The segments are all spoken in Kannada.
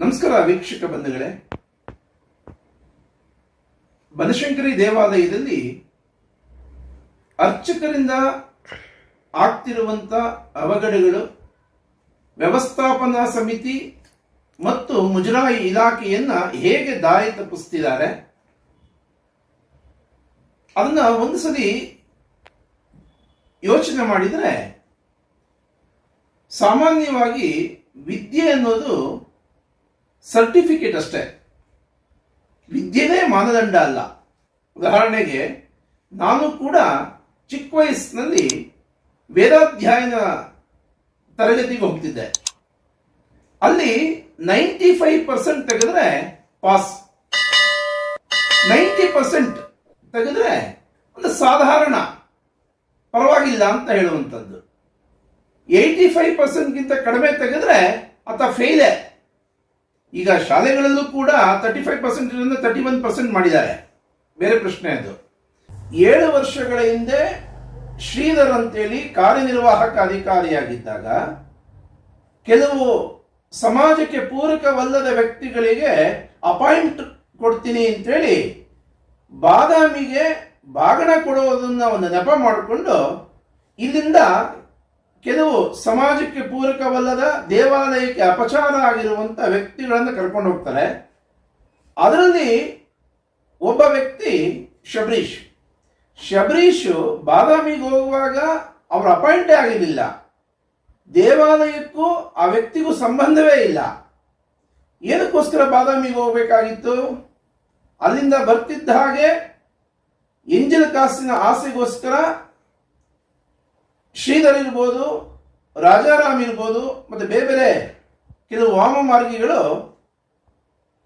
ನಮಸ್ಕಾರ ವೀಕ್ಷಕ ಬಂಧುಗಳೇ. ಬನಶಂಕರಿ ದೇವಾಲಯದಲ್ಲಿ ಅರ್ಚಕರಿಂದ ಆಗ್ತಿರುವಂತ ಅವಘಡಗಳು, ವ್ಯವಸ್ಥಾಪನಾ ಸಮಿತಿ ಮತ್ತು ಮುಜರಾಯಿ ಇಲಾಖೆಯನ್ನ ಹೇಗೆ ದಾರಿ ತಪ್ಪಿಸ್ತಿದ್ದಾರೆ, ಅದನ್ನ ಒಂದು ಸರಿ ಯೋಚನೆ ಮಾಡಿದರೆ ಸಾಮಾನ್ಯವಾಗಿ ವಿದ್ಯೆ ಅನ್ನೋದು ಸರ್ಟಿಫಿಕೇಟ್ ಅಷ್ಟೇ. ವಿದ್ಯೆನೇ ಮಾನದಂಡ ಅಲ್ಲ. ಉದಾಹರಣೆಗೆ, ನಾನು ಕೂಡ ಚಿಕ್ಕ ವಯಸ್ಸಿನಲ್ಲಿ ವೇದಾಧ್ಯಯನ ತರಗತಿಗೆ ಹೋಗ್ತಿದ್ದೆ. ಅಲ್ಲಿ ನೈಂಟಿ ಫೈವ್ ಪರ್ಸೆಂಟ್ ತೆಗೆದ್ರೆ ಪಾಸ್. ನೈಂಟಿ ಪರ್ಸೆಂಟ್ ತೆಗೆದ್ರೆ ಒಂದು ಸಾಧಾರಣ. ಪರವಾಗಿಲ್ಲ ಅಂತ ಹೇಳುವಂಥದ್ದು. ಏಯ್ಟಿ ಫೈವ್ ಪರ್ಸೆಂಟ್ಗಿಂತ ಕಡಿಮೆ ತೆಗೆದ್ರೆ ಆತ ಫೇಲೇ ಈಗ ಶಾಲೆಗಳಲ್ಲೂ ಕೂಡ thirty five percent thirty one percent ಮಾಡಿದ್ದಾರೆ. ಬೇರೆ ಪ್ರಶ್ನೆ ಅದು. ಏಳು ವರ್ಷಗಳ ಹಿಂದೆ ಶ್ರೀಧರ್ ಅಂತೇಳಿ ಕಾರ್ಯನಿರ್ವಾಹಕ ಅಧಿಕಾರಿಯಾಗಿದ್ದಾಗ ಕೆಲವು ಸಮಾಜಕ್ಕೆ ಪೂರಕವಲ್ಲದ ವ್ಯಕ್ತಿಗಳಿಗೆ ಅಪಾಯಿಂಟ್ ಕೊಡ್ತೀನಿ ಅಂತೇಳಿ ಬಾದಾಮಿಗೆ ಬಾಗಣ ಕೊಡೋದನ್ನ ಒಂದು ನೆಪ ಮಾಡಿಕೊಂಡು ಇಲ್ಲಿಂದ ಕೆಲವು ಸಮಾಜಕ್ಕೆ ಪೂರಕವಲ್ಲದ ದೇವಾಲಯಕ್ಕೆ ಅಪಚಾರ ಆಗಿರುವಂಥ ವ್ಯಕ್ತಿಗಳನ್ನು ಕರ್ಕೊಂಡು ಹೋಗ್ತಾರೆ. ಅದರಲ್ಲಿ ಒಬ್ಬ ವ್ಯಕ್ತಿ ಶಬರೀಶ್. ಶಬರೀಶು ಬಾದಾಮಿಗೆ ಹೋಗುವಾಗ ಅವರು ಅಪಾಯಿಂಟೇ ಆಗಿರಲಿಲ್ಲ. ದೇವಾಲಯಕ್ಕೂ ಆ ವ್ಯಕ್ತಿಗೂ ಸಂಬಂಧವೇ ಇಲ್ಲ. ಏನಕ್ಕೋಸ್ಕರ ಬಾದಾಮಿಗೆ ಹೋಗಬೇಕಾಗಿತ್ತು? ಅಲ್ಲಿಂದ ಬರ್ತಿದ್ದ ಹಾಗೆ ಎಂಜಲ ಕಾಸಿನ ಆಸೆಗೋಸ್ಕರ ಶ್ರೀಧರ್ ಇರ್ಬೋದು ರಾಜಾರಾಮ್ ಇರ್ಬೋದು ಮತ್ತು ಬೇರೆ ಬೇರೆ ಕೆಲವು ವಾಮ ಮಾರ್ಗಿಗಳು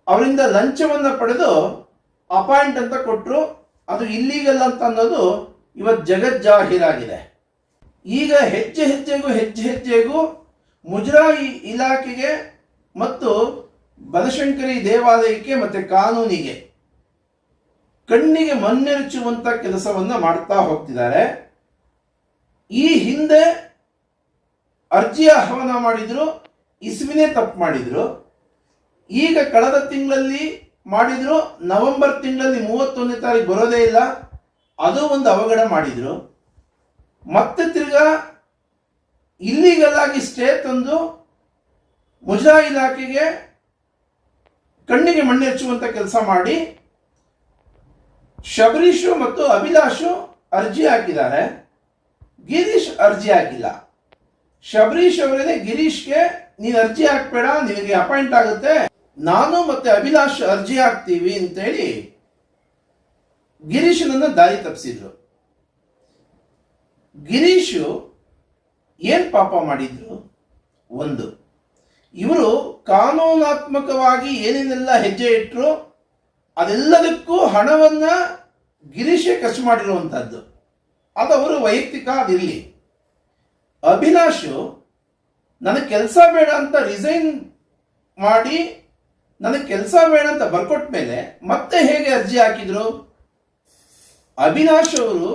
ಅವರಿಂದ ಲಂಚವನ್ನು ಪಡೆದು ಅಪಾಯಿಂಟ್ ಅಂತ ಕೊಟ್ಟರು ಅದು ಇಲ್ಲೀಗಲ್ ಅಂತ ಅನ್ನೋದು ಇವತ್ತು ಜಗಜ್ಜಾಹೀರಾಗಿದೆ. ಈಗ ಹೆಜ್ಜೆ ಹೆಜ್ಜೆಗೂ ಹೆಜ್ಜೆ ಹೆಜ್ಜೆಗೂ ಮುಜರಾಯಿ ಇಲಾಖೆಗೆ ಮತ್ತು ಬನಶಂಕರಿ ದೇವಾಲಯಕ್ಕೆ ಮತ್ತು ಕಾನೂನಿಗೆ ಕಣ್ಣಿಗೆ ಮನ್ನೆರಚುವಂಥ ಕೆಲಸವನ್ನು ಮಾಡ್ತಾ ಹೋಗ್ತಿದ್ದಾರೆ. ಈ ಹಿಂದೆ ಅರ್ಜಿ ಆಹ್ವಾನ ಮಾಡಿದ್ರು, ಇಸ್ವಿನೇ ತಪ್ಪು ಮಾಡಿದ್ರು. ಈಗ ಕಳೆದ ತಿಂಗಳಲ್ಲಿ ಮಾಡಿದ್ರು, ನವೆಂಬರ್ ತಿಂಗಳಲ್ಲಿ ಮೂವತ್ತೊಂದನೇ ತಾರೀಕು ಬರೋದೇ ಇಲ್ಲ. ಅದು ಒಂದು ಅವಘಡ ಮಾಡಿದ್ರು. ಮತ್ತೆ ತಿರ್ಗಾ ಇಲ್ಲಿಗಲ್ಲಾಗಿ ಸ್ಟೇ ತಂದು ಮುಜಾ ಇಲಾಖೆಗೆ ಕಣ್ಣಿಗೆ ಮಣ್ಣೆಚ್ಚುವಂಥ ಕೆಲಸ ಮಾಡಿ ಶಬರೀಶು ಮತ್ತು ಅಭಿಲಾಷು ಅರ್ಜಿ ಹಾಕಿದ್ದಾರೆ. ಗಿರೀಶ್ ಅರ್ಜಿ ಹಾಕಿಲ್ಲ ಶಬರೀಶ್ ಅವರೇನೆ ಗಿರೀಶ್ಗೆ ನೀನು ಅರ್ಜಿ ಹಾಕ್ಬೇಡ, ನಿನಗೆ ಅಪಾಯಿಂಟ್ ಆಗುತ್ತೆ. ನಾನು ಮತ್ತೆ ಅಭಿಲಾಷ್ ಅರ್ಜಿ ಹಾಕ್ತೀವಿ ಅಂತೇಳಿ ಗಿರೀಶನನ್ನು ದಾರಿ ತಪ್ಪಿಸಿದ್ರು ಗಿರೀಶು ಏನು ಪಾಪ ಮಾಡಿದ್ರು? ಒಂದು, ಇವರು ಕಾನೂನಾತ್ಮಕವಾಗಿ ಏನೇನೆಲ್ಲ ಹೆಜ್ಜೆ ಇಟ್ಟರು ಅದೆಲ್ಲದಕ್ಕೂ ಹಣವನ್ನ ಗಿರೀಶೇ ಖರ್ಚು ಮಾಡಿರುವಂತಹದ್ದು. ಅದು ಅವರು ವೈಯಕ್ತಿಕ ಅದಿರಲಿ. ಅಭಿಲಾಷು, ನನಗೆ ಕೆಲಸ ಬೇಡ ಅಂತ ರಿಸೈನ್ ಮಾಡಿ, ನನಗೆ ಕೆಲಸ ಬೇಡ ಅಂತ ಬರ್ಕೊಟ್ಟ ಮೇಲೆ ಮತ್ತೆ ಹೇಗೆ ಅರ್ಜಿ ಹಾಕಿದ್ರು? ಅವಿನಾಶ್ ಅವರು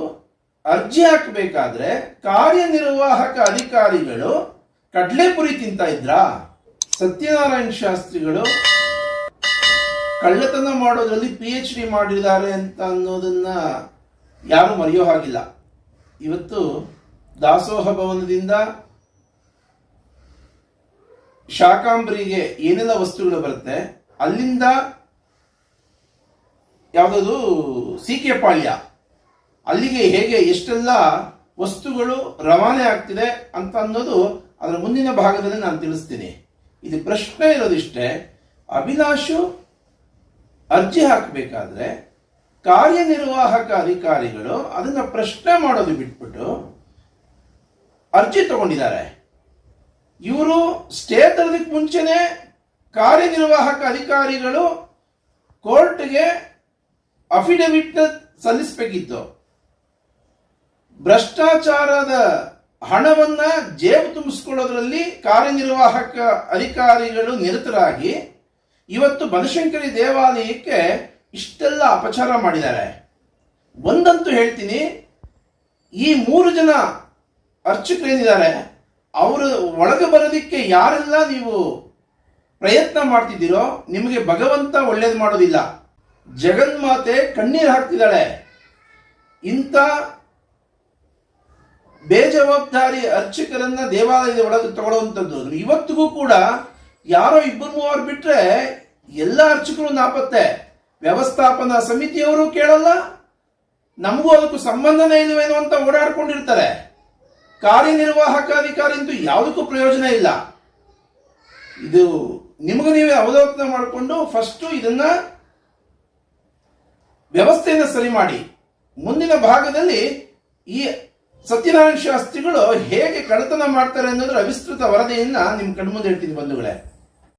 ಅರ್ಜಿ ಹಾಕಬೇಕಾದ್ರೆ ಕಾರ್ಯನಿರ್ವಾಹಕ ಅಧಿಕಾರಿಗಳು ಕಡ್ಲೆಪುರಿ ತಿಂತ ಇದ್ರಾ? ಸತ್ಯನಾರಾಯಣ ಶಾಸ್ತ್ರಿಗಳು ಕಳ್ಳತನ ಮಾಡೋದ್ರಲ್ಲಿ ಪಿ ಎಚ್ ಡಿ ಮಾಡಿದ್ದಾರೆ ಅಂತ ಅನ್ನೋದನ್ನ ಯಾರು ಮರೆಯೋ ಹಾಗಿಲ್ಲ. ಇವತ್ತು ದಾಸೋಹ ಭವನದಿಂದ ಶಾಕಾಂಬರಿಗೆ ಏನೆಲ್ಲ ವಸ್ತುಗಳು ಬರುತ್ತೆ, ಅಲ್ಲಿಂದ ಯಾವುದದು ಕೆ ಪಾಳ್ಯ, ಅಲ್ಲಿಗೆ ಹೇಗೆ ಎಷ್ಟೆಲ್ಲ ವಸ್ತುಗಳು ರವಾನೆ ಆಗ್ತಿದೆ ಅಂತ ಅನ್ನೋದು ಅದರ ಮುಂದಿನ ಭಾಗದಲ್ಲಿ ನಾನು ತಿಳಿಸ್ತೀನಿ. ಇದು ಪ್ರಶ್ನೆ ಇರೋದಿಷ್ಟೇ, ಅಭಿಲಾಷು ಅರ್ಜಿ ಹಾಕಬೇಕಾದ್ರೆ ಕಾರ್ಯನಿರ್ವಾಹಕ ಅಧಿಕಾರಿಗಳು ಅದನ್ನು ಪ್ರಶ್ನೆ ಮಾಡೋದು ಬಿಟ್ಬಿಟ್ಟು ಅರ್ಜಿ ತಗೊಂಡಿದ್ದಾರೆ. ಇವರು ಸ್ಟೇ ತರೋದಕ್ಕೆ ಮುಂಚೆನೆ ಕಾರ್ಯನಿರ್ವಾಹಕ ಅಧಿಕಾರಿಗಳು ಕೋರ್ಟ್ಗೆ ಅಫಿಡವಿಟ್ ಸಲ್ಲಿಸಬೇಕಿತ್ತು. ಭ್ರಷ್ಟಾಚಾರದ ಹಣವನ್ನ ಜೇಬು ತುಂಬಿಸ್ಕೊಳ್ಳೋದ್ರಲ್ಲಿ ಕಾರ್ಯನಿರ್ವಾಹಕ ಅಧಿಕಾರಿಗಳು ನಿರತರಾಗಿ ಇವತ್ತು ಬನಶಂಕರಿ ದೇವಾಲಯಕ್ಕೆ ಇಷ್ಟೆಲ್ಲ ಅಪಚಾರ ಮಾಡಿದ್ದಾರೆ. ಒಂದಂತೂ ಹೇಳ್ತೀನಿ, ಈ ಮೂರು ಜನ ಅರ್ಚಕರೇನಿದ್ದಾರೆ ಅವರು ಒಳಗೆ ಬರೋದಕ್ಕೆ ಯಾರೆಲ್ಲ ನೀವು ಪ್ರಯತ್ನ ಮಾಡ್ತಿದ್ದೀರೋ, ನಿಮಗೆ ಭಗವಂತ ಒಳ್ಳೇದು ಮಾಡೋದಿಲ್ಲ. ಜಗನ್ಮಾತೆ ಕಣ್ಣೀರು ಹಾಕ್ತಿದ್ದಾಳೆ. ಇಂಥ ಬೇಜವಾಬ್ದಾರಿ ಅರ್ಚಕರನ್ನ ದೇವಾಲಯದ ಒಳಗೆ ತಗೊಳ್ಳುವಂಥದ್ದು. ಇವತ್ತಿಗೂ ಕೂಡ ಯಾರೋ ಇಬ್ಬರು ಮೂವರು ಬಿಟ್ಟರೆ ಎಲ್ಲ ಅರ್ಚಕರು ನಾಪತ್ತೆ. ವ್ಯವಸ್ಥಾಪನಾ ಸಮಿತಿಯವರು ಕೇಳಲ್ಲ, ನಮಗೂ ಅದಕ್ಕೂ ಸಂಬಂಧನೇ ಇಲ್ಲವೇನೋ ಅಂತ ಓಡಾಡ್ಕೊಂಡಿರ್ತಾರೆ. ಕಾರ್ಯನಿರ್ವಾಹಕ ಅಧಿಕಾರಿ ಅಂತೂ ಯಾವುದಕ್ಕೂ ಪ್ರಯೋಜನ ಇಲ್ಲ. ಇದು ನಿಮಗೆ ನೀವೇ ಅವಲೋಕನ ಮಾಡಿಕೊಂಡು ಫಸ್ಟು ಇದನ್ನ ವ್ಯವಸ್ಥೆಯನ್ನು ಸರಿ ಮಾಡಿ. ಮುಂದಿನ ಭಾಗದಲ್ಲಿ ಈ ಸತ್ಯನಾರಾಯಣ ಶಾಸ್ತ್ರಿಗಳು ಹೇಗೆ ಕಳತನ ಮಾಡ್ತಾರೆ ಅನ್ನೋದ್ರ ಅವಿಸ್ತೃತ ವರದಿಯನ್ನ ನಿಮ್ ಕಣ್ಮುಂದೆ ಹೇಳ್ತೀನಿ ಬಂಧುಗಳೇ.